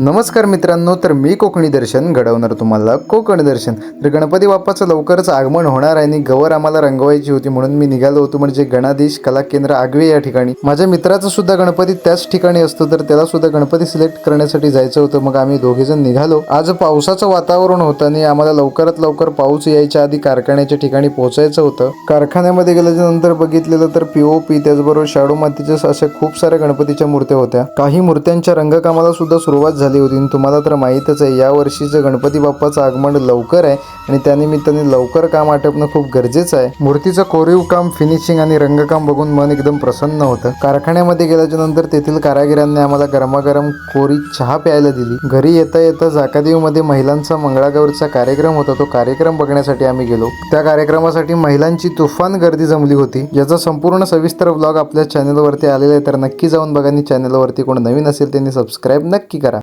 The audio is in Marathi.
नमस्कार मित्रांनो तर मी कोकणी दर्शन घडवणार तुम्हाला कोकणी दर्शन. तर गणपती बाप्पाचं लवकरच आगमन होणार आहे आणि गवर आम्हाला रंगवायची होती म्हणून मी निघालो होतो म्हणजे गणाधीश कला केंद्र आगवे या ठिकाणी. माझ्या मित्राचा सुद्धा गणपती त्याच ठिकाणी असतो तर त्याला सुद्धा गणपती सिलेक्ट करण्यासाठी जायचं होतं. मग आम्ही दोघेजण निघालो. आज पावसाचं वातावरण होतं आणि आम्हाला लवकरात लवकर पाऊस यायच्या आधी कारखान्याच्या ठिकाणी पोहोचायचं होतं. कारखान्यामध्ये गेल्याच्यानंतर बघितलेलं तर पीओपी त्याचबरोबर शाडू मातीच्या अशा खूप साऱ्या गणपतीच्या मूर्त्या होत्या. काही मूर्त्यांच्या रंगकामाला सुद्धा सुरुवात झाली. होती. आणि तुम्हाला तर माहीतच आहे या वर्षीचं गणपती बाप्पाचं आगमन लवकर आहे आणि त्यानिमित्ताने लवकर काम आटपणं खूप गरजेचं आहे. मूर्तीचं कोरीव काम फिनिशिंग आणि रंगकाम बघून मन एकदम प्रसन्न होतं. कारखान्यामध्ये गेल्याच्यानंतर तेथील कारागिरांनी आम्हाला गरमागरम कोरी चहा प्यायला दिली. घरी येता येता जाकादेवीमध्ये महिलांचा मंगळागौरचा कार्यक्रम होता. तो कार्यक्रम बघण्यासाठी आम्ही गेलो. त्या कार्यक्रमासाठी महिलांची तुफान गर्दी जमली होती. याचा संपूर्ण सविस्तर ब्लॉग आपल्या चॅनलवरती आलेला आहे. तर नक्की जाऊन बघा आणि चॅनलवरती कोण नवीन असेल त्यांनी सबस्क्राईब नक्की करा.